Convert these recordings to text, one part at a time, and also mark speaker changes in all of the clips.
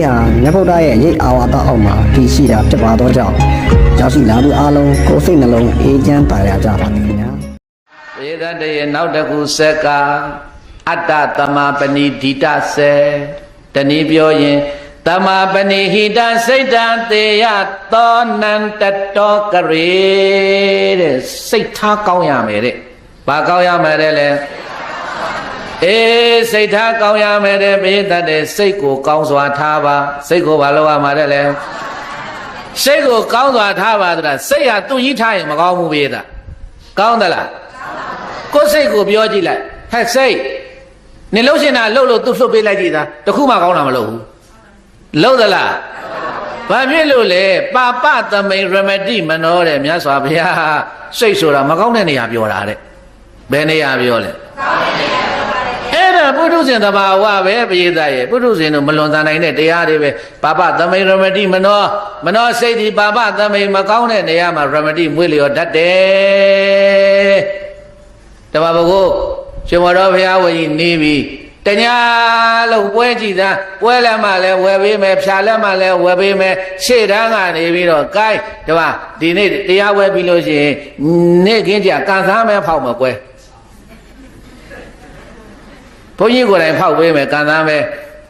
Speaker 1: လေးဟာမြတ်ဗုဒ္ဓရဲ့ရိတ်အာဝါဒအောက်မှာတည်ရှိတာဖြစ်ပါတော့ကြောင့်ရောက်ရှိလာသူအလုံးကိုယ်စိတ်နှလုံးအေးချမ်းပါရကြပါသည်ခင်ဗျာ
Speaker 2: ဝေဒတရေနောက်တစ်ခုစက်ကအတ္တတမပဏိဒိတစေတနည်းပြောရင်တမပဏိဟိတစိတ်တံတေယသောနန္တတောကရေတဲ့စိတ်ထားကောင်းရမယ်တဲ့ဘာကောင်းရမယ်တဲ့လဲ အေးစိတ်ထားကောင်းရမယ်တဲ့ဘေးတတ်တဲ့စိတ်ကိုကောင်းစွာထားပါစိတ်ကိုဘာလုပ်ရမှာတဲ့လဲစိတ်ကိုကောင်းစွာထားပါဆိုတာစိတ်ဟာသူ့ကြီးထားရင်မကောင်းဘူးဘေးသားကောင်းသလားကိုယ်စိတ်ကိုပြောကြည့်လိုက်ဟဲ့စိတ်နေလို့ရှင်တာလှုပ်လို့သူလှုပ်ပေးလိုက်ကြည့်သားတခုမှကောင်းတာမလုပ်ဘူးလှုပ်သလားဘာဖြစ်လို့လဲပါပသမိန်ရမတိမနောတဲ့မြတ်စွာဘုရားစိတ်ဆိုတာမကောင်းတဲ့နေရာပြောတာတဲ့ဘယ်နေရာပြောလဲအဲ့ဒါ ပုထုဇဉ်တဘာဝပဲပရိသတ်ရဲ့ပုထုဇဉ်တို့မလွန်ဆန်နိုင်တဲ့တရားတွေပဲပါပသမိန်ရမတိမနောမနောစိတ်ဒီပါပသမိန်မကောင်းတဲ့နေရာမှာရမတိမွေးလျော်တတ်တယ်တမဘကိုရှင်မတော်ဘုရားဝကြီးနေပြီတညာလုံးပွဲကြည့်သားပွဲလက်မှလည်းဝယ်ပေးမယ်ဖြာလက်မှလည်းဝယ်ပေးမယ်ရှေ့တန်းကနေပြီးတော့ gain တမဒီနေ့တရားဝယ်ပြီးလို့ရှိရင်နေ့ခင်းကြကန်စားမယ်ဖောက်မယ်ကွယ် ဘုန်းကြီးကိုယ်တိုင်ဖောက်ပေးမယ်ကန်စားမယ်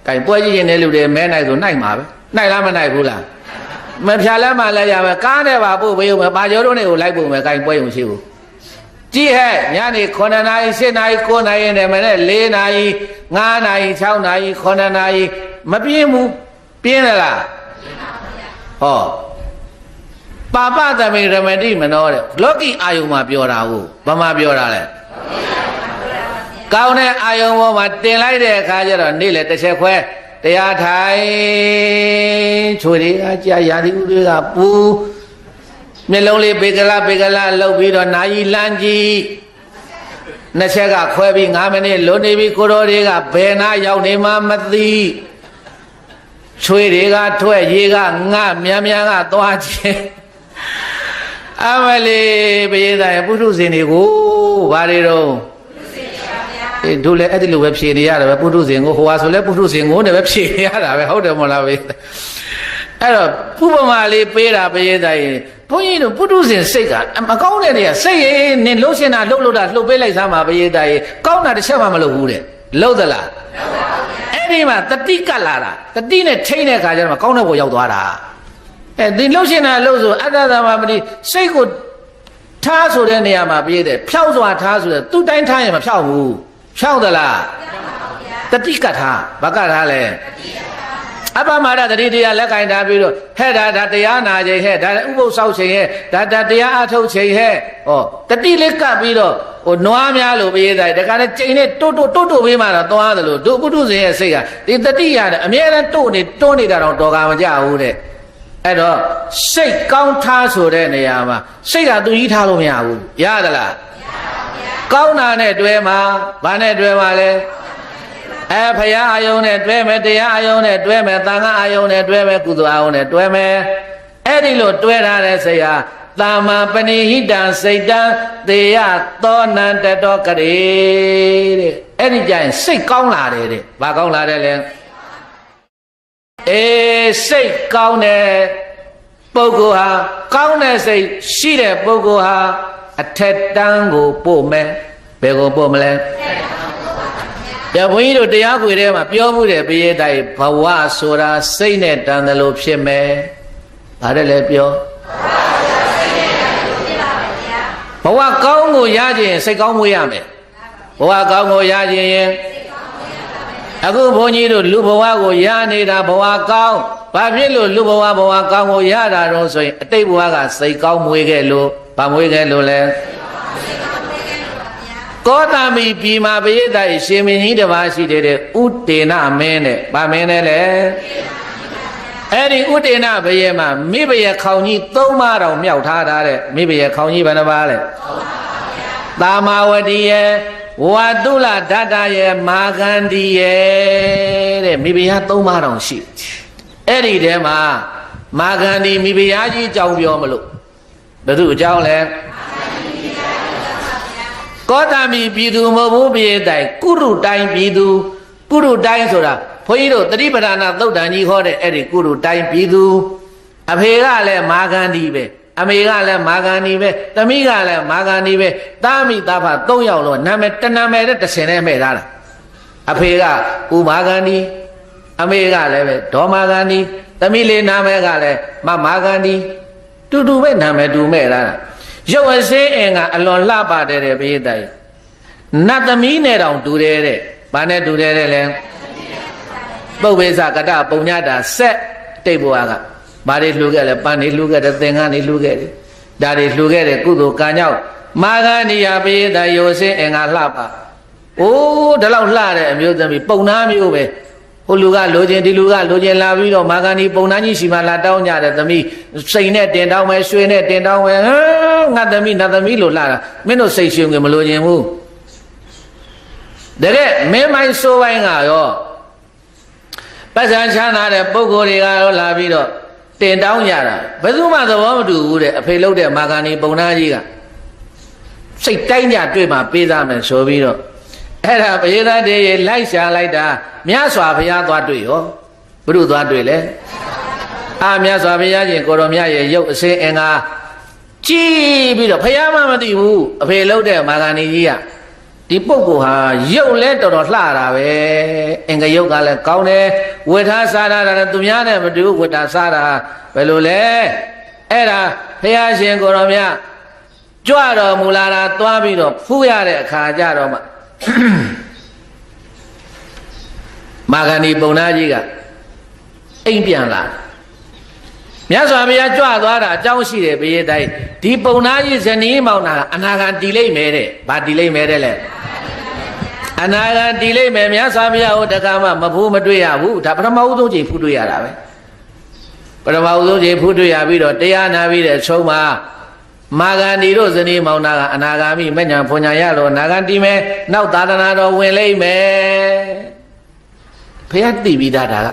Speaker 2: gain ပွဲကြည့်ရင်လည်းလူတွေမဲနိုင်ဆိုနိုင်မှာပဲနိုင်လားမနိုင်ဘူးလားမဖြာလက်မှလည်းရမယ်ကားနဲ့ပါပို့ပေးဦးမယ်ပါကျော်တို့တွေကိုလိုက်ပို့မယ် gain ပွဲုံရှိဘူးကြည့်ဟဲ့ညနေ9နာရီ10နာရီ9နာရီနဲ့မနေ့4နာရီ5နာရီ6နာရီ9နာရီမပြင်းဘူးပြင်းလားဟောပါပသမိရမတိမနောတဲ့လောကီအာယုံမှာပြောတာဟုတ်ဘာမှပြောတာလဲ ကောင်းတဲ့အာယုံပေါ်မှာတင်လိုက်တဲ့အခါကျတော့နေ့လေတစ်ချက်ခွဲတရားထိုင်ချွေတွေကကြာရာသီဥတွေကပူမျက်လုံးလေးပေကလာပေကလာလှုပ်ပြီးတော့နာယီလန်းကြီးနှစ်ချက်ကခွဲပြီး9မိနစ်လွန်နေပြီကိုတော်တွေကဘယ်နာရောက်နေမှမသိချွေတွေကထွက်ရေကငါမြန်မြန်ကသွားခြင်းအမလေးဘယေသားရဲ့ပုထုဇဉ်တွေကိုဘာတွေတော့ အေးတို့လည်းအဲ့ဒီလိုပဲဖြေနေရတယ်ပဲပုထုဇဉ်ကိုဟိုဟာဆိုလဲပုထုဇဉ်ကိုနဲ့ပဲဖြေနေရတာပဲဟုတ်တယ်မဟုတ်လားပဲအဲ့တော့ဥပမာလေးပေးတာဘယေသားရဲ့ဘုန်းကြီးတို့ပုထုဇဉ်စိတ်ကမကောင်းတဲ့နေရာစိတ်ရင်နင်လှုပ်ရှင်တာလှုပ်လို့တာလှုပ်ပေးလိုက်စမ်းပါဘယေသားရဲ့ကောင်းတာတစ်ချက်မှမလုပ်ဘူးတဲ့လှုပ်သလားအဲ့ဒီမှာတတိကတ်လာတာတတိနဲ့ထိန်းတဲ့အခါကျတော့ကောင်းတဲ့ဘုံရောက်သွားတာအဲဒီလှုပ်ရှင်တာလှုပ်ဆိုအတ္တသမမတိစိတ်ကိုထားဆိုတဲ့နေရာမှာပြည့်တယ်ဖြောက်စွာထားဆိုတဲ့သူ့တိုင်းထားရင်မဖြောက်ဘူး ဖြောက်သလားတတိကထားဘာကထားလဲအပ္ပမာဒတတိတရားလက်ကင်ထားပြီးတော့ဟဲ့ဒါဒါတရားနာချိန်ဟဲ့ဒါဥပုသ်ဆောက်ချိန်ဟဲ့ဒါဒါတရားအထုတ်ချိန်ဟဲ့ဟောတတိလေးကပ်ပြီးတော့ဟိုနွားများလို့ပြေးတိုင်းတခါနဲ့ချိန်နဲ့တိုးတိုးတိုးတိုးပေးမှတော့သွားတယ်လို့ဒုပုထုဇဉ်ရဲ့စိတ်ကဒီတတိရတယ်အမြဲတမ်းတိုးနေတွန်းနေတာတော့တော်ကမကြဘူးတဲ့အဲ့တော့စိတ်ကောင်းထားဆိုတဲ့နေရာမှာစိတ်ကသူကြီးထားလို့မရဘူးရသလားမရပါဘူးဗျာ ကောင်းတာနဲ့တွဲမှာဘာနဲ့တွဲမှာလဲအဲဖရာအာယုံနဲ့တွဲမယ်တရားအာယုံနဲ့တွဲမယ်သံဃာအာယုံနဲ့တွဲမယ်ကုသိုလ်အာယုံနဲ့တွဲမယ်အဲ့ဒီလိုတွဲထားတဲ့စိတ်ဟာတာမပဏိဟိတံစိတ်တံတေယသောနန္တတောကရေတဲ့အဲ့ဒီကြရင်စိတ်ကောင်းလာတယ်တဲ့ဘာကောင်းလာတယ်လဲအေးစိတ်ကောင်းတဲ့ပုဂ္ဂိုလ်ဟာကောင်းတဲ့စိတ်ရှိတဲ့ပုဂ္ဂိုလ်ဟာ အထက်တန်းကိုပို့မယ်ဘယ်ကိုပို့မလဲပြဘုန်းကြီးတို့တရားခွေထဲမှာပြောမှုတယ်ဘရေတိုင်ဘဝဆိုတာစိတ်နဲ့တန်တယ်လို့ဖြစ်မယ်။ဘာတဲ့လဲပြောဘဝကောင်းကိုရခြင်းစိတ်ကောင်းမှုရမယ်။ဘဝကောင်းကိုရခြင်းရင်အခုဘုန်းကြီးတို့လူဘဝကိုရနေတာဘဝကောင်းဘာဖြစ်လို့လူဘဝဘဝကောင်းကိုရတာတော့ဆိုရင်အတိတ်ဘဝကစိတ်ကောင်းမွေးခဲ့လို့ ဗာမွေးခဲ့လို့လဲကောသမိပြည်မှာပရိသတ်ရှင်မင်းကြီးတစ်ပါးရှိတဲ့ဥတေနမင်းနဲ့ဗာမင်းနဲ့လေအဲ့ဒီဥတေနဘယေမှာမိဘယေခေါင်ကြီး၃ပါးတောင်မြောက်ထားတာတဲ့မိဘယေခေါင်ကြီးဘယ်နှပါးလဲသာမာဝတိယေဝါတုလဓာတယေမာဂန္ဒီယေတဲ့မိဖုရား၃ပါးတောင်ရှိအဲ့ဒီထဲမှာမာဂန္ဒီမိဖုရားကြီးအကြောင်းပြောမလို့ ဘယ်သူအကြောင်းလဲကောတမီပြည်သူမဟုတ်ဘူးပြည်တိုင်ကုရုတိုင်းပြည်သူကုရုတိုင်းဆိုတာဘုန်းကြီးတို့တတိပဌာနာသုတ်တန်ကြီးခေါ်တဲ့အဲ့ဒီကုရုတိုင်းပြည်သူအဖေကလည်းမာဂန္ဒီပဲအမေကလည်းမာဂန္ဒီပဲသမီးကလည်းမာဂန္ဒီပဲသားမိသားဖ၃ယောက်လုံးနာမည်တနာမည်နဲ့တစ်စင်နဲ့မဲ့ထားတာအဖေကဥမာဂန္ဒီအမေကလည်းပဲဒေါ်မာဂန္ဒီသမီးလေးနာမည်ကလည်းမမာဂန္ဒီ တူတူပဲနာမည်တူမဲ့ထားတာရုပ်အစင်းအင်ကအလွန်လှပတဲ့တဲ့ဘိတိုင်နတ်သမီးနဲ့တောင်တူတယ်တဲ့ဘာနဲ့တူတယ်တဲ့လဲပုပ်ဝိသကတပုံညတာဆက်တိတ်ဘွားကဘာတွေလှူခဲ့လဲပန်းတွေလှူခဲ့တယ်သင်္ကန်းတွေလှူခဲ့တယ်ဒါတွေလှူခဲ့တယ်ကုသိုလ်ကံကြောင့်မာဂဏိယပိယတယောစင်းအင်္ဂါလှပါအိုးဒီလောက်လှတဲ့အမျိုးသမီးပုံနာမျိုးပဲ ဟိုလူကလိုချင်ဒီလူကလိုချင်လာပြီးတော့မာဂဏီပုံနာကြီးရှိမှလာတောင်းကြတယ်သမီးစိန်နဲ့တင်တောင်းမယ်ရွှေနဲ့တင်တောင်းမယ်ဟမ်ငါသမီးနတ်သမီးလို့လှတာမင်းတို့စိတ်ရှင်ကမလိုချင်ဘူးတကယ်မင်းမိုင်းစိုးပိုင်းကရောပတ်စံချမ်းသာတဲ့ပုံကိုယ်တွေကတော့လာပြီးတော့တင်တောင်းကြတာဘယ်သူမှသဘောမတူဘူးတဲ့အဖေလို့တဲ့မာဂန်ဒီပုံနာကြီးကစိတ်တိုင်းကြတွေ့မှပေးသားမယ်ဆိုပြီးတော့ အဲ့ဒါဘယေသားတွေလိုက်ရှာလိုက်တာမြတ်စွာဘုရားသွားတွေ့ရောဘုရုသွားတွေ့လဲအာမြတ်စွာဘုရားရှင်ကိုရောမြတ်ရဲ့ရုပ်အစင်းအင်္ဂါကြည့်ပြီးတော့ဘုရားမှမသိဘူးအဖေလို့တဲ့မာဂန်ဒီကြီးကဒီပုဂ္ဂိုလ်ဟာရုပ်လဲတော်တော်လှတာပဲအင်္ဂရုပ်ကလည်းကောင်းတယ်ဝေထားစားတာလည်းသူများနဲ့မတူဝေထားစားတာဘယ်လိုလဲအဲ့ဒါဘုရားရှင်ကိုရောမြတ်ကြွတော်မူလာတာသွားပြီးတော့ဖူးရတဲ့အခါကျတော့မှ မာဂန္ဒီပုံနာကြီးကအိမ်ပြန်လာမြတ်စွာဘုရားကြွသွားတာအကြောင်းရှိတယ်ဘုရားတိုင်းဒီပုံနာကြီးဇနီးမောင်နာအနာဂံတီလိမ့်မယ်တဲ့ဘာတီလိမ့်မယ်တဲ့လဲအနာဂတ်တည်လိမ့်မယ်မြတ်စွာဘုရားဟိုတက္ကမမဖူးမတွေ့ရဘူးဒါပထမဦးဆုံးချိန်ဖူးတွေ့ရတာပဲပထမဦးဆုံးချိန်ဖူးတွေ့ရပြီးတော့တရားနာပြီးတဲ့အဆုံးမှာ မာဂန္ဒီတို့ဇနီးမောင်နာကအနာဂါမိမညာဖွညာရလို့နာဂန္တီမယ်နောက်သာသနာတော်ဝင်လိမ့်မယ်ဘုရားသိပြီးသားဒါက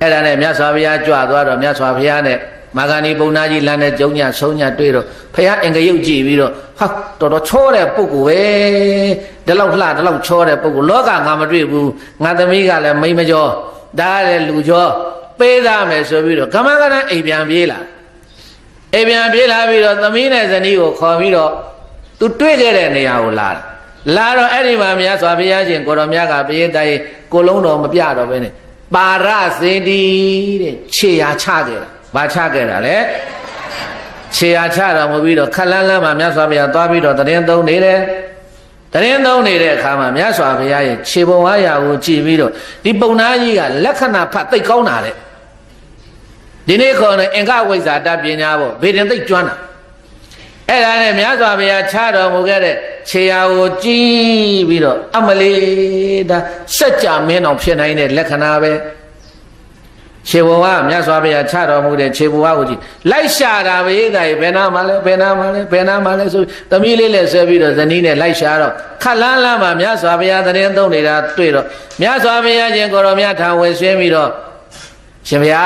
Speaker 2: အဲ့ဒါနဲ့မြတ်စွာဘုရားကြွသွားတော့မြတ်စွာဘုရားနဲ့မာဂန္ဒီပုံနာကြီးလမ်းနဲ့ကျုံညဆုံးညတွေ့တော့ဘုရားအင်္ဂယုတ်ကြည့်ပြီးတော့ဟာတော်တော်ချောတဲ့ပုဂ္ဂိုလ်ပဲဒီလောက်လှဒီလောက်ချောတဲ့ပုဂ္ဂိုလ်လောကငါမတွေ့ဘူးငါသမီးကလည်းမိမကျော်ဒါကလည်းလူကျော်ပေးသားမယ်ဆိုပြီးတော့ကမ္မကရအိမ်ပြန်ပြေးလာ အိမ်ပြန်ပြေးလာပြီးတော့သမီးနဲ့ဇနီးကိုခေါ်ပြီးတော့သူတွေ့ခဲ့တဲ့နေရာကိုလာတယ်လာတော့အဲ့ဒီမှာမြတ်စွာဘုရားရှင်ကိုတော်မြတ်ကဘုရင်တိုင်ကိုလုံးတော်မပြတော့ဘဲနဲ့ပါရစေတီတဲ့ခြေရာချခဲ့တာဘာချခဲ့တာလဲခြေရာချတော်မူပြီးတော့ခက်လန်းလန်းမှာမြတ်စွာဘုရားသွားပြီးတော့တရင်သုံးနေတယ်တရင်သုံးနေတဲ့အခါမှာမြတ်စွာဘုရားရဲ့ခြေပုံအားရာကိုကြည့်ပြီးတော့ဒီပုံနာကြီးကလက္ခဏာဖတ်သိကောင်းတာတဲ့ ဒီနေ့ခေါ်နေအင်္ဂဝိဇ္ဇာတပညာပေါ့ဗေဒင်သိကျွမ်းတာအဲ့ဒါနဲ့မြတ်စွာဘုရားခြားတော်မူခဲ့တဲ့ခြေရာကိုကြည့်ပြီးတော့အမလေးဒါစัจ जा မင်းအောင်ဖြစ်နိုင်တဲ့လက္ခဏာပဲခြေဘဝမြတ်စွာဘုရားခြားတော်မူတဲ့ခြေဘဝကိုကြည့်လိုက်ရှာတာပဲဒါရေဘယ်နာမှလဲဘယ်နာမှလဲဘယ်နာမှလဲဆိုသမီးလေးလည်းဆွဲပြီးတော့ဇနီးနဲ့လိုက်ရှာတော့ခက်လန်းလန်းမှာမြတ်စွာဘုရားတရင်သုံးနေတာတွေ့တော့မြတ်စွာဘုရားရှင်ကိုရောမြတ်ထံဝင်ဆွဲပြီးတော့ ရှင်ဗျာ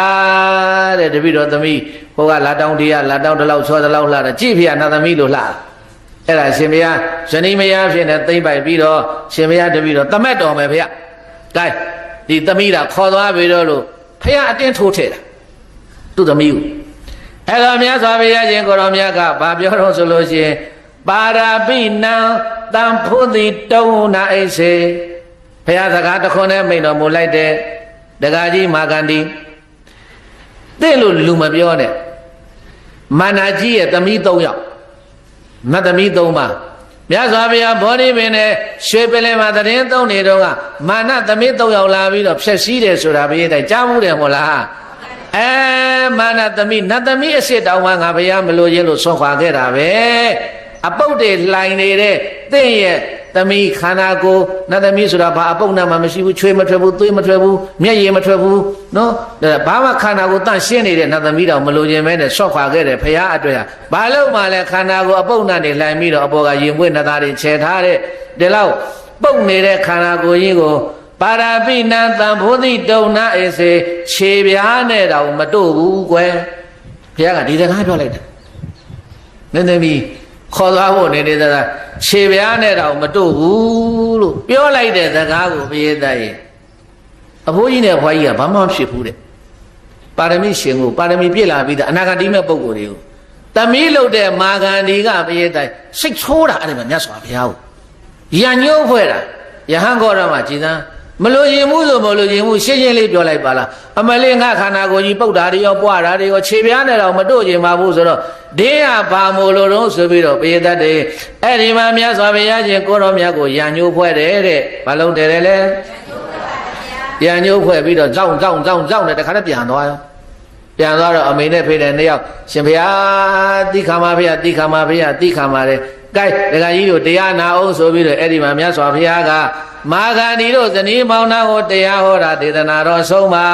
Speaker 2: တဲ့တပည့်တော်သမီးဟိုကလာတောင်းတရားလာတောင်းတလောက်ချောတလောက်လှတာကြည့်ဖေရနတ်သမီးလို့လှတာအဲ့ဒါရှင်ဗျာဇနီးမယားဖြစ်နေသိမ့်ပိုက်ပြီးတော့ရှင်ဗျာတပည့်တော်တမက်တော်မယ်ဖေရကဲဒီသမီးတာခေါ်သွားပြီတော့လို့ဖေရအတင်းထိုးထည့်တာသူ့သမီးကိုအဲ့တော့မြတ်စွာဘုရားရှင်ကိုရောမြတ်ကဘာပြောတော့ဆိုလို့ရှိရင်ပါရာပိနံတံဖုတိတုံနာအိစေဘုရားစကားတစ်ခွန်းနဲ့မိန်တော်မူလိုက်တဲ့ဒကာကြီးမာဂန္ဒီ တဲ့လို့လူမပြောနဲ့မာနာကြီးရဲ့သမီး၃ယောက်မတ်သမီး၃ပါးမြတ်စွာဘုရားဘောဓိပင်နဲ့ရွှေပလင်မှာတရင်သုံးနေတော့ကမာနသမီး၃ယောက်လာပြီးတော့ဖြက်စီးတယ်ဆိုတာဘုရားတိုင်ကြားမှုတယ်မို့လားအဲမာနသမီးနတ်သမီးအစ်စ်တောင်မှငါဘုရားမလို့ရင်လို့ဆွန့်ခွာခဲ့တာပဲအပုတ်တွေလှိုင်နေတဲ့တင့်ရဲ့ သမီးခန္ဓာကိုယ်နတ်သမီးဆိုတာဘာအပုတ်နဲ့မှမရှိဘူးချွေးမထွက်ဘူးသွေးမထွက်ဘူးမျက်ရည်မထွက်ဘူးနော်ဒါဘာမှခန္ဓာကိုယ်တန့်ရှင်းနေတဲ့နတ်သမီးတောင်မလို့ခြင်းပဲနဲ့ဆော့ခွာခဲ့တယ်ဖရာအတွက်ဟာဘာလို့မှလဲခန္ဓာကိုယ်အပုတ်နဲ့နေလှိုင်ပြီးတော့အပေါ်ကရင်ပွင့်နှသားတွေခြေထားတဲ့ဒီလောက်ပုတ်နေတဲ့ခန္ဓာကိုယ်ကြီးကိုပါရာပိနံတံဘုဒိတုံနာအေစေခြေပြားနဲ့တောင်မတို့ဘူးကွယ်ဘုရားကဒီစကားပြောလိုက်တာနည်းနည်းပြီး ခေါ်သွားဖို့နေနေသားခြေပြားနဲ့တောင်မတို့ဘူးလို့ပြောလိုက်တဲ့စကားကိုဘုရားသားရဲ့အဖိုးကြီးနဲ့အဖွားကြီးကဘာမှမဖြစ်ဘူးတဲ့ပါရမီရှင်ကိုပါရမီပြည့်လာပြီးသားအနာဂတိမဲ့ပုံကိုယ်တွေကိုတမီးလို့တဲ့မာဂန္ဒီကဘယေတိုင်စိတ်ဆိုးတာအဲ့ဒီမှာမြတ်စွာဘုရားကိုရံညှိုးဖွဲ့တာယဟန်ကောရမှာကြည်သန်း မလို့ရင်မှုဆိုမလို့ရင်မှုရှင်းရှင်းလေးပြောလိုက်ပါလားအမလေးငါခန္ဓာကိုယ်ကြီးပုတ်တာတွေရောပွားတာတွေရောခြေပြားနဲ့တော့မတို့ကျင်ပါဘူးဆိုတော့ဒင်းရဘာမို့လို့တော့ဆိုပြီးတော့ဘယေတတ်တယ်အဲ့ဒီမှာမြတ်စွာဘုရားရှင်ကိုရောမြတ်ကိုရံညှိုးဖွဲ့တယ်တဲ့ဘာလုံးတယ်လဲပြန်ညှိုးဖွဲ့ပြီးတော့ကြောင်ကြောင်ကြောင်ကြောင်နဲ့တခါတည်းပြန်သွားရောပြန်သွားတော့အမေနဲ့ဖေးတဲ့နှစ်ယောက်ရှင်ဘုရားတိခါမဖေးတိခါမဖေးတိခါမတဲ့ ကဲဒကာကြီးတို့တရားနာအောင်ဆိုပြီးတော့အဲ့ဒီမှာမြတ်စွာဘုရားကမာဂန္ဒီတို့ဇနီးမောင်နှံကိုတရားဟောတာဒေသနာတော်ဆုံးပါ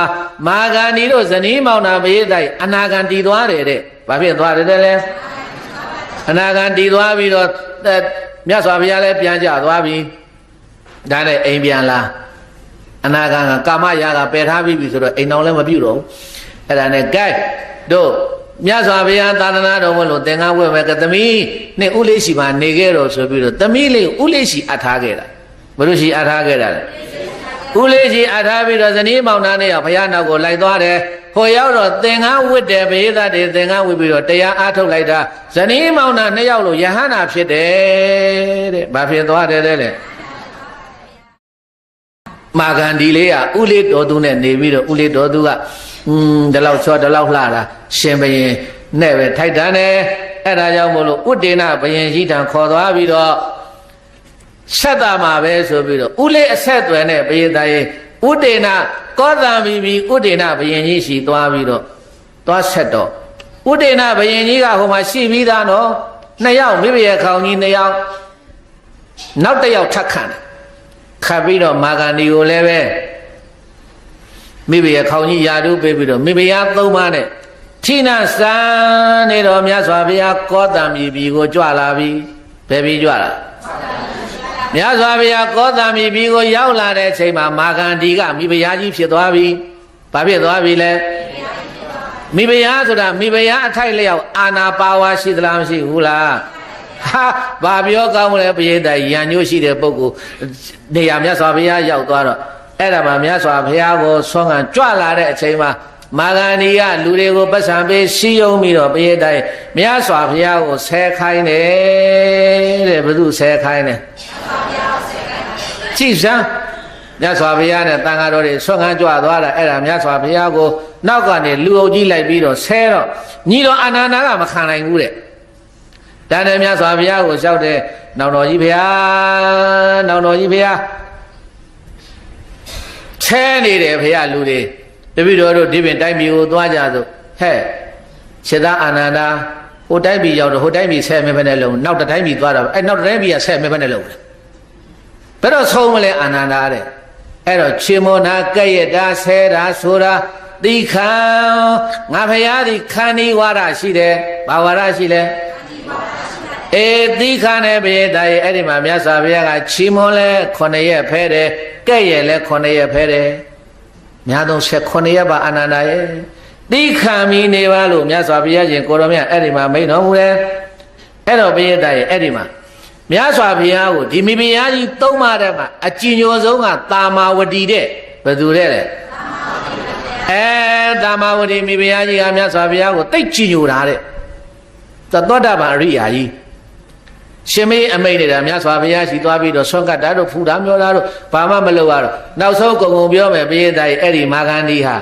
Speaker 2: မာဂန္ဒီတို့ဇနီးမောင်နှံဘေးတိုင်အနာဂန္တီသွားတယ်တဲ့ဘာဖြစ်သွားတယ်တဲ့လဲအနာဂန္တီသွားပြီးတော့အဲမြတ်စွာဘုရားလည်းပြန်ကြသွားပြီဒါနဲ့အိမ်ပြန်လာအနာဂံကကာမရာဂပယ်ထားပြီးပြီဆိုတော့အိမ်တော်လည်းမပြုတ်တော့ဘူးအဲ့ဒါနဲ့ gain တို့ မြတ်စွာဘုရားသာသနာတော်မလို့သင်္ကန်းဝဲမဲ့ကသမီးနဲ့ဥလေးရှိမှနေခဲ့တော့ဆိုပြီးတော့သမီးလေးဥလေးရှိအပ်ထားခဲ့တာဘယ်လိုရှိအပ်ထားခဲ့တာလဲဥလေးရှိအပ်ထားပြီးတော့ဇနီးမောင်နှံနဲ့ဘုရားနောက်ကိုလိုက်သွားတယ်ဟိုရောက်တော့သင်္ကန်းဝတ်တယ်ဘေးသားတွေသင်္ကန်းဝတ်ပြီးတော့တရားအားထုတ်လိုက်တာဇနီးမောင်နှံနှစ်ယောက်လို့ယဟန္တာဖြစ်တယ်တဲ့ဘာဖြစ်သွားတယ်လဲလေ မာဂန္ဒီလေးကဥလေးတော်သူနဲ့နေပြီးတော့ဥလေးတော်သူကอืมဒီလောက်ချောဒီလောက်လှတာရှင်ဘရင်နဲ့ပဲထိုက်တန်တယ်အဲ့ဒါကြောင့်မို့လို့ဥဒေနဘရင်ရှိတံခေါ်သွားပြီးတော့ဆက်တာမှာပဲဆိုပြီးတော့ဥလေးအဆက်သွယ်နဲ့ဘရင်သားရင်ဥဒေနကောသံဘီဘီဥဒေနဘရင်ကြီးရှိသွားပြီးတော့သွားဆက်တော့ဥဒေနဘရင်ကြီးကဟိုမှာရှိပြီးသားနော်နှစ်ယောက်မိဘရဲ့ခေါင်းကြီးနှစ်ယောက်နောက်တစ်ယောက်ထပ်ခံတယ် ခတ်ပြီးတော့မာဂန္ဒီကိုလည်းပဲမိဘရဲ့ခေါင်းကြီးယာတုပေးပြီးတော့မိဘရားသုံးပါးနဲ့ထိနာစံနေတော်မြတ်စွာဘုရားကောတံမြေပြည်ကိုကြွလာပြီဘယ်ပြည်ကြွလာမြတ်စွာဘုရားကောတံမြေပြည်ကိုရောက်လာတဲ့အချိန်မှာမာဂန္ဒီကမိဘရားကြီးဖြစ်သွားပြီဘာဖြစ်သွားပြီလဲမိဘရားဆိုတာမိဘရားအထိုက်လျောက်အာနာပါဝါရှိသလားမရှိဘူးလား ဟာဘာပြောကောင်းမလဲပရိသတ်ရံညို့ရှိတဲ့ပုဂ္ဂိုလ်နေရာမြတ်စွာဘုရားရောက်သွားတော့အဲ့ဒါမှမြတ်စွာဘုရားကိုဆွမ်းခံကြွလာတဲ့အချိန်မှာမာဂန္ဒီကလူတွေကိုပတ်စံပေးစီယုံပြီးတော့ပရိသတ်မြတ်စွာဘုရားကိုဆဲခိုင်းတယ်တဲ့ဘု து ဆဲခိုင်းတယ်ကြည်စမ်းမြတ်စွာဘုရားနဲ့တန်ဃာတော်တွေဆွမ်းခံကြွသွားတာအဲ့ဒါမြတ်စွာဘုရားကိုနောက်ကနေလူအုပ်ကြီးလိုက်ပြီးတော့ဆဲတော့ညီတော်အာနန္ဒာကမခံနိုင်ဘူးတဲ့ တန်တယ်မြတ်စွာဘုရားကိုလျှောက်တယ်နောင်တော်ကြီးဘုရားနောင်တော်ကြီးဘုရားဆဲနေတယ်ဘုရားလူတွေတပိတော်တို့ဒီပင်တိုက်ပြည်ကိုသွားကြစို့ဟဲ့ခြေသားအာနန္ဒာဟိုတိုက်ပြည်ရောက်တော့ဟိုတိုက်ပြည်ဆဲမဲဖက်နဲ့လုံးနောက်တစ်တိုင်းပြည်သွားတော့အဲ့နောက်တစ်တိုင်းပြည်ကဆဲမဲဖက်နဲ့လုံးတယ်ဘယ်တော့ဆုံးမလဲအာနန္ဒာတဲ့အဲ့တော့ခြေမောနာကဲ့ရတာဆဲတာဆိုတာတိခံငါဖရာဒီခန္ဒီဝါဒရှိတယ်ဘာဝါဒရှိလဲ အေတိခနဲ့ဘေးတာရဲ့အဲ့ဒီမှာမြတ်စွာဘုရားကချီးမွမ်းလဲ9ရက်ဖဲတယ်ကဲ့ရဲ့လဲ9ရက်ဖဲတယ်များသော9ရက်ပါအနန္ဒာရဲ့တိခံမီနေပါလို့မြတ်စွာဘုရားရှင်ကိုရောမြတ်အဲ့ဒီမှာမိန်တော်မူတယ်အဲ့တော့ဘေးတာရဲ့အဲ့ဒီမှာမြတ်စွာဘုရားကိုဒီမိဖုရားကြီးသုံးပါးတဲ့မှာအကြည်ညိုဆုံးကတာမာဝတီတဲ့ဘယ်သူတဲ့လဲအဲတာမာဝတီမိဖုရားကြီးကမြတ်စွာဘုရားကိုတိတ်ကြည်ညိုတာတဲ့ သောတပန်အရိယာကြီးရှင်မေးအမိတ်နေတာမြတ်စွာဘုရားရှိသွားပြီးတော့ဆွန့်ကတ်တာတို့ဖူတာမျောတာတို့ဘာမှမလုပ်ရတော့နောက်ဆုံးကုံကုံပြောမယ်ဘုရားတိုင်အဲ့ဒီမာဂန္ဒီဟာ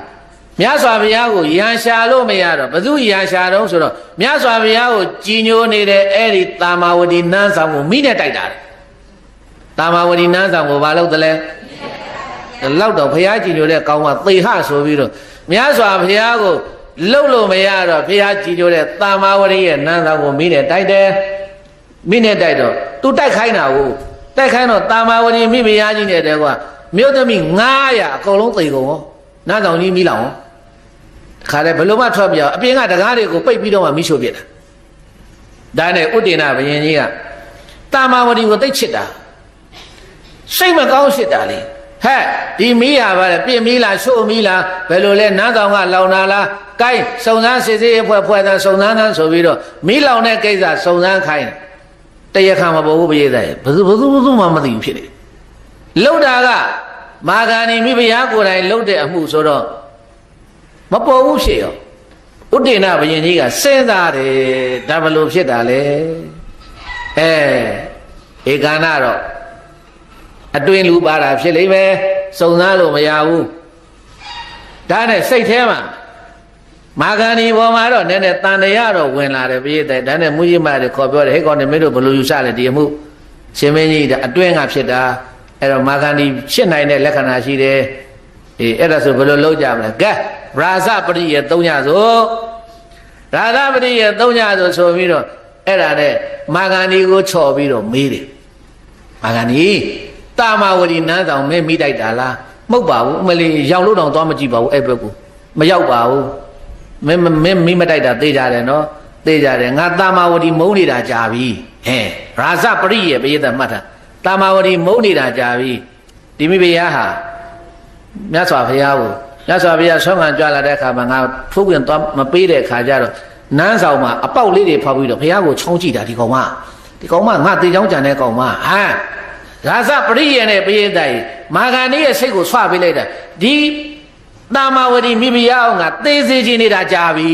Speaker 2: မြတ်စွာဘုရားကိုယံရှာလို့မရတော့ဘသူယံရှာတော့ဆိုတော့မြတ်စွာဘုရားကိုကြည်ညိုနေတဲ့အဲ့ဒီတာမာဝတီနန်းဆောင်ကိုမိနဲ့တိုက်တာတယ်တာမာဝတီနန်းဆောင်ကိုဘာလုပ်တယ်လဲလောက်တော့ဘုရားကြည်ညိုတဲ့ကောင်းကသေဟဆိုပြီးတော့မြတ်စွာဘုရားကို လှုပ်လို့မရတော့ဘုရားကြည်ညိုတဲ့တာမာဝတီရဲ့နန်းဆောင်ကိုမိနဲ့တိုက်တယ်မိနဲ့တိုက်တော့သူတိုက်ခိုင်းတာကိုတိုက်ခိုင်းတော့တာမာဝတီမိဖုရားကြီးနဲ့တဲကွာမြို့သမီး900အကုန်လုံးသိကုန်ရောနားဆောင်ကြီးမိလောင်ရောတခါတည်းဘလို့မှထွက်ပြအောင်အပြင်ကတကားတွေကိုပိတ်ပြီးတော့မှမိရှို့ပြစ်တာဒါနဲ့ဥတေနာဘယင်ကြီးကတာမာဝတီကိုသိတ်ချစ်တာစိတ်မကောင်းရှစ်တာလေ ဟဲ့ဒီမီးရပါလေပြင်းမီးလားရှို့မီးလားဘယ်လိုလဲနန်းဆောင်ကလောင်တာလားကိုင်းစုံစမ်းစစ်ဆေးရေးဖွဲ့ဖွဲ့သားစုံစမ်းသားဆိုပြီးတော့မီးလောင်တဲ့ကိစ္စစုံစမ်းခိုင်းတယ်တရားခံမပေါ်ဘူးပရိသတ်ရဲ့ဘယ်သူဘယ်သူဘယ်သူမှမသိဘူးဖြစ်နေလှုပ်တာကမာဂန္ဒီမိဖုရားကိုယ်တိုင်လှုပ်တဲ့အမှုဆိုတော့မပေါ်ဘူးဖြစ်ရောဥဒိဏဘယင်ကြီးကစဉ်းစားတယ်ဒါဘလို့ဖြစ်တာလဲအဲဧကန္နတော့ အတွင်းလူပါတာဖြစ်လိမ့်မယ်စုံစမ်းလို့မရဘူးဒါနဲ့စိတ်ထဲမှာမာဂန္ဒီပေါ်မှာတော့နည်းနည်းတန်တရားတော့ဝင်လာတယ်ပြည့်တဲ့ဒါနဲ့မူကြီးမတွေခေါ်ပြောတယ်ဟဲ့ကောင်နေမင်းတို့ဘလို့ယူဆလဲဒီအမှုရှင်မင်းကြီးဒါအတွင်းကဖြစ်တာအဲ့တော့မာဂန္ဒီဖြစ်နိုင်တဲ့လက္ခဏာရှိတယ်အေးအဲ့ဒါဆိုဘယ်လိုလုပ်ကြမလဲကဲရာဇပရိယေသုံးညဆိုရာဇပရိယေသုံးညဆိုဆိုပြီးတော့အဲ့ဒါနဲ့မာဂန္ဒီကိုချော်ပြီးတော့မေးတယ်မာဂန္ဒီ တာမဝရီနန်းဆောင်မင်းမိတိုက်တာလားမဟုတ်ပါဘူးအမလီရောင်လို့တောင်သွားမကြည့်ပါဘူးအဲ့ဘက်ကိုမရောက်ပါဘူးမင်းမင်းမိမတိုက်တာသိကြတယ်နော်သိကြတယ်ငါတာမဝရီမုန်းနေတာကြာပြီဟဲ့ရာဇပရိယေပရိသတ်မှတ်တာတာမဝရီမုန်းနေတာကြာပြီဒီမိဖုရားဟာမြတ်စွာဘုရားကိုမြတ်စွာဘုရားဆွမ်းခံကြွလာတဲ့အခါမှာငါဖုတ်ပြန်သွားမပေးတဲ့အခါကျတော့နန်းဆောင်မှာအပေါက်လေးတွေဖောက်ပြီးတော့ဘုရားကိုချောင်းကြည့်တာဒီကောင်မဒီကောင်မငါတေချောင်းကြံတဲ့ကောင်မဟမ် ရာဇပရိယေနဲ့ပရိသတ်မာဂန္ဒီရဲ့စိတ်ကိုဆွပေးလိုက်တာဒီတာမဝရီမိဖုရားအောင်ငါသေစေခြင်းနေတာကြာပြီ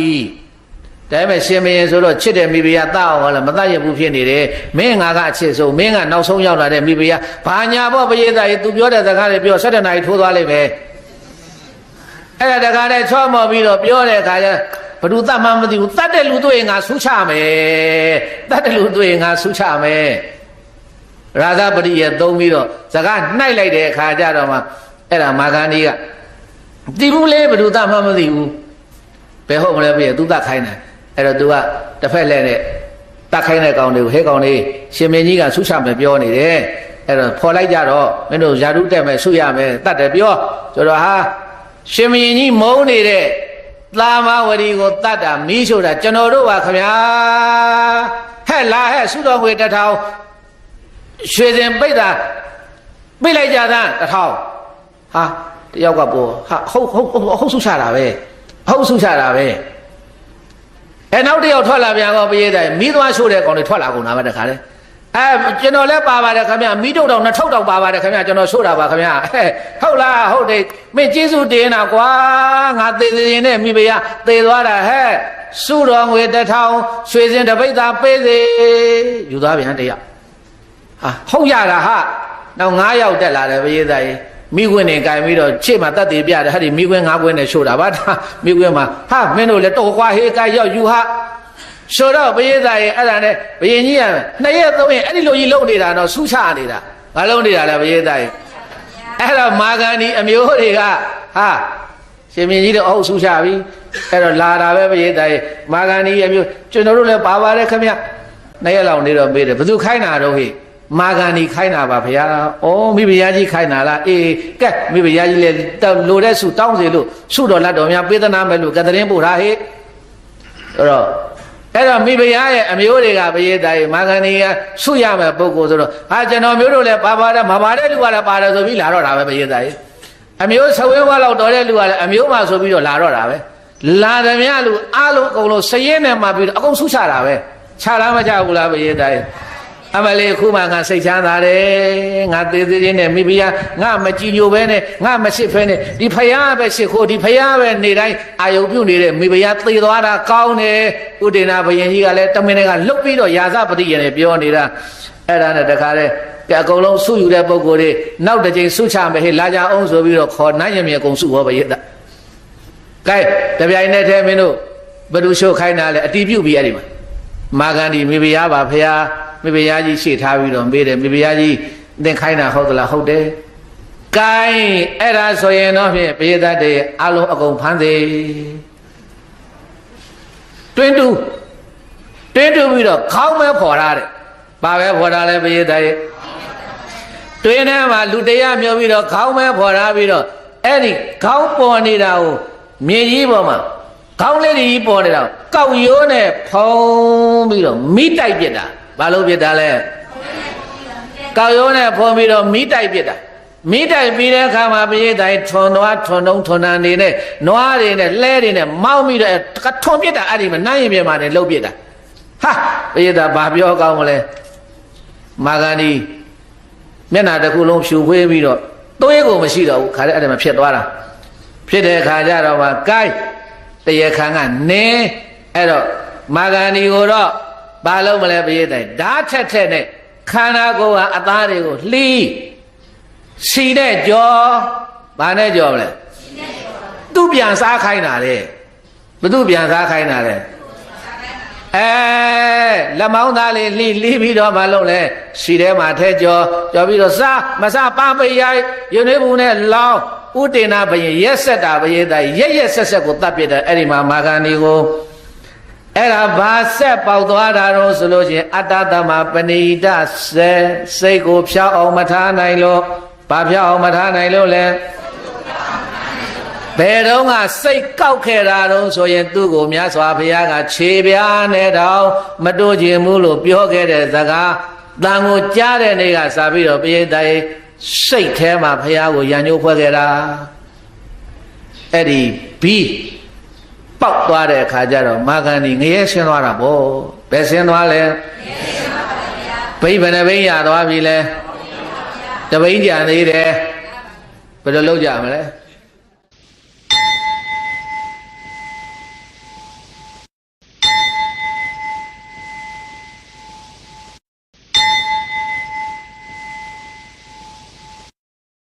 Speaker 2: ဒါပေမဲ့ရှင်မင်းဆိုတော့ချစ်တဲ့မိဖုရားတတ်အောင်ဟောလားမတတ်ရဘူးဖြစ်နေတယ်မင်းငါကအချစ်ဆုံးမင်းကနောက်ဆုံးရောက်လာတဲ့မိဖုရားဘာညာပေါ့ပရိသတ်ရေသူပြောတဲ့စကားတွေပြော၁၇နာရီထိုးသွားလိမ့်မယ်အဲ့ဒါတကားနဲ့ချောမော်ပြီးတော့ပြောတဲ့အခါကျဘ누구တတ်မှမသိဘူးတတ်တဲ့လူတွေ့ရင်ငါဆူးချမယ်တတ်တဲ့လူတွေ့ရင်ငါဆူးချမယ် ရာဇပရိယေသုံးပြီးတော့စကားနှိုက်လိုက်တဲ့အခါကျတော့မှအဲ့ဒါမာဂန္ဒီကဒီဘူးလေဘ누구တတ်မှမသိဘူးဘယ်ဟုတ်မလဲပြည့်သူတတ်ခိုင်းတယ်အဲ့တော့ तू ကတစ်ဖက်လဲနဲ့တတ်ခိုင်းတဲ့ကောင်တွေကိုဟဲကောင်လေးရှင်မင်းကြီးကဆူးချမယ်ပြောနေတယ်အဲ့တော့ဖော်လိုက်ကြတော့မင်းတို့ယာရုတက်မယ်ဆူရမယ်တတ်တယ်ပြောဆိုတော့ဟာရှင်မင်းကြီးမုန်းနေတဲ့သာမဝရီကိုတတ်တာမီးရှို့တာကျွန်တော်တို့ပါခင်ဗျာဟဲ့လာဟဲ့ဆုတော်ငွေတစ်ထောင် ရွှေစင်ပိတ်တာပိတ်လိုက်ကြသားတစ်ထောင်ဟာတယောက်ကပေါ်ဟာဟုတ်ဟုတ်ဟုတ်ဟုတ်ဆုချတာပဲဟုတ်ဆုချတာပဲအဲနောက်တစ်ယောက်ထွက်လာပြန်တော့ပရိသတ်မိသွားရှို့တဲ့ကောင်တွေထွက်လာကုန်တာပဲတခါလေအဲကျွန်တော်လည်းပါပါတယ်ခင်ဗျမိတို့တောင်နှစ်ထုပ်တောင်ပါပါတယ်ခင်ဗျကျွန်တော်ရှို့တာပါခင်ဗျဟဲ့ဟုတ်လားဟုတ်တယ်မင်းကျေးဇူးတင်တာကွာငါသေသေးရင်နဲ့မိဖုရားသေသွားတာဟဲ့စုတော်ငွေတစ်ထောင်ရွှေစင်တစ်ပိတ်သာပေးစေယူသွားပြန်တယောက် ဟာဟုတ်ရတာဟာနောက်9ယောက်တက်လာတယ်ပရိသတ်ရေမိခွင်းနေကြိုင်ပြီးတော့ချစ်မှတတ်တည်ပြတယ်ဟာဒီမိခွင်း၅ခွင်းနဲ့ရှို့တာဗါဒါမိခွင်းမှာဟာမင်းတို့လည်းတော်ကွာဟေးကြိုင်ရောက်ယူဟာဆိုတော့ဘယေသားရဲ့အဲ့ဒါနဲ့ဘယင်ကြီးကနှစ်ရက်သုံးရက်အဲ့ဒီလိုကြီးလုံနေတာတော့ဆူးချနေတာငါလုံနေတာလဲဘယေသားရဲ့အဲ့တော့မာဂန္ဒီအမျိုးတွေကဟာရှင်မင်းကြီးတော့အဟုတ်ဆူးချပြီအဲ့တော့လာတာပဲဘယေသားရဲ့မာဂန္ဒီအမျိုးကျွန်တော်တို့လည်းပါပါတယ်ခင်ဗျနှစ်ရက်လောက်နေတော့မေးတယ်ဘယ်သူခိုင်းတာတော့ဟေ့ မာဂန္ဒီခိုင်းတာပါဗျာ။အော်မိဖုရားကြီးခိုင်းတာလား။အေးကဲမိဖုရားကြီးလည်းလိုတဲ့စုတောင်းစီလို့စုတော်လက်တော်များပေးသနာမယ်လို့ကတရင်ပို့တာဟေ့။အဲ့တော့အဲ့တော့မိဖုရားရဲ့အမျိုးတွေကဘယေသားရဲ့မာဂန္ဒီကစုရမယ်ပုဂ္ဂိုလ်ဆိုတော့ဟာကျွန်တော်မျိုးတို့လည်းပါပါတယ်မပါတဲ့လူကလည်းပါတယ်ဆိုပြီးလာတော့တာပဲဘယေသားရဲ့အမျိုးဆဝင်းဝါလောက်တော်တဲ့လူကလည်းအမျိုးမှဆိုပြီးတော့လာတော့တာပဲလာတယ်များလူအလုံးအကုန်လုံးစရင်နဲ့မှပြီးတော့အကုန်စုချတာပဲခြားလားမကြဘူးလားဘယေသားရဲ့ အမလေးခုမှငါစိတ်ချမ်းသာတယ်ငါသေးသေးချင်းနဲ့မိဖုရားငါမကြည်ညိုပဲနဲ့ငါမရှိဖဲနဲ့ဒီဖရားပဲရှိခိုးဒီဖရားပဲနေတိုင်းအာယုံပြုတ်နေတဲ့မိဖုရားသေသွားတာကောင်းတယ်ဥဒေနာဘယင်ကြီးကလည်းတမင်တွေကလှုပ်ပြီးတော့ယာသပတိရနဲ့ပြောနေတာအဲ့ဒါနဲ့တခါလဲကဲအကုန်လုံးစုယူတဲ့ပုံကိုယ်တွေနောက်တစ်ချိန်စုချမယ်ဟေ့လာကြအောင်ဆိုပြီးတော့ခေါ်နိုင်ရမြေအကုန်စုဟောဘယေတကဲတပြိုင်နက်တည်းမင်းတို့ဘယ်သူရှုပ်ခိုင်းတာလဲအတီးပြုတ်ပြီးအဲ့ဒီမှာမာဂန္ဒီမိဖုရားပါဖရား မိဖုရားကြီးရှေ့ထားပြီးတော့မေးတယ်မိဖုရားကြီးသင်ခိုင်းတာဟုတ်သလားဟုတ်တယ်။ကိုင်းအဲ့ဒါဆိုရင်တော့ဖြင့်ဘေးသက်တွေအလုံးအကုန်ဖမ်းသေးတွင်းတူတွင်းတူပြီးတော့ခေါင်းမဲဖော်ထားတယ်။ဘာပဲဖော်ထားလဲဘေးသက်ရဲ့တွင်းထဲမှာလူတရားမျိုးပြီးတော့ခေါင်းမဲဖော်ထားပြီးတော့အဲ့ဒီခေါင်းပေါ်နေတာကိုမြေကြီးပေါ်မှာခေါင်းလေးကြီးပေါ်နေတာကောက်ရိုးနဲ့ဖုံးပြီးတော့မိတိုက်ပြစ်တာ ဘာလို့ပြစ်တာလဲကောက်ရိုးနဲ့ဖုံးပြီးတော့မိတိုက်ပြစ်တာမိတိုက်ပြီးတဲ့အခါမှာပြေးတိုင်းထွန်သွားထွန်တုံးထွန်တန်နေနဲ့နွားတွေနဲ့လှဲတွေနဲ့မောင်းပြီးတော့ကထွန်ပြစ်တာအဲ့ဒီမှာနိုင်ရင်ပြမှာနဲ့လှုပ်ပြစ်တာဟာပြေးတာဘာပြောကောင်းမလဲမာဂန္ဒီမျက်နာတစ်ခုလုံးဖြူဖွေးပြီးတော့သွေးကိုမရှိတော့ဘူးခါတဲ့အဲ့ဒါမှဖြစ်သွားတာဖြစ်တဲ့အခါကျတော့မှကိုင်းတရားခံကနင်းအဲ့တော့မာဂန္ဒီကိုတော့ ဘာလို့မလဲပရိသတ်ဓာတ်ထက်ထက်နဲ့ခန္ဓာကိုယ်ကအသားတွေကိုလှီးစီတဲ့ကြောဘာနဲ့ကြောမလဲသူပြန်စားခိုင်းတာလေဘသူပြန်စားခိုင်းတာလဲအဲလက်မောင်းသားလေးလှီးလှီးပြီးတော့မလုပ်လဲစီထဲမှာထဲကြောကြောပြီးတော့စားမစားပန်းပိရိုက်ယွနေဘူးနဲ့လောင်းဥတင်နာဘယင်ရက်ဆက်တာဘယင်တိုင်ရက်ရက်ဆက်ဆက်ကိုတတ်ပြတယ်အဲ့ဒီမှာမာဂန္ဒီကို အဲ့ဒါဘာဆက်ပေါက်သွားတာတော့ဆိုလို့ချင်းအတ္တတမပဏိတစေစိတ်ကိုဖြောင်းအောင်မထားနိုင်လို့ဘာဖြောင်းအောင်မထားနိုင်လို့လဲဘယ်တော့ကစိတ်ကောက်ခဲ့တာတော့ဆိုရင်သူ့ကိုမြတ်စွာဘုရားကခြေပြားနဲ့တောင်မတို့ချင်ဘူးလို့ပြောခဲ့တဲ့စကားတန်ကိုကြားတဲ့နေ့ကစပြီးတော့ပိဋကရဲ့စိတ်ထဲမှာဘုရားကိုရံညှိုးဖွဲ့ခဲ့တာအဲ့ဒီဘီ ပေါက်သွားတဲ့အခါကျတော့မာဂန္ဒီငရဲရှင်းသွားတာပေါ့ဘယ်ရှင်းသွားလဲဘိဗနဘိညာသွားပြီလဲတပိန်းကြံသေးတယ်ဘယ်လိုလုပ်ကြမလဲ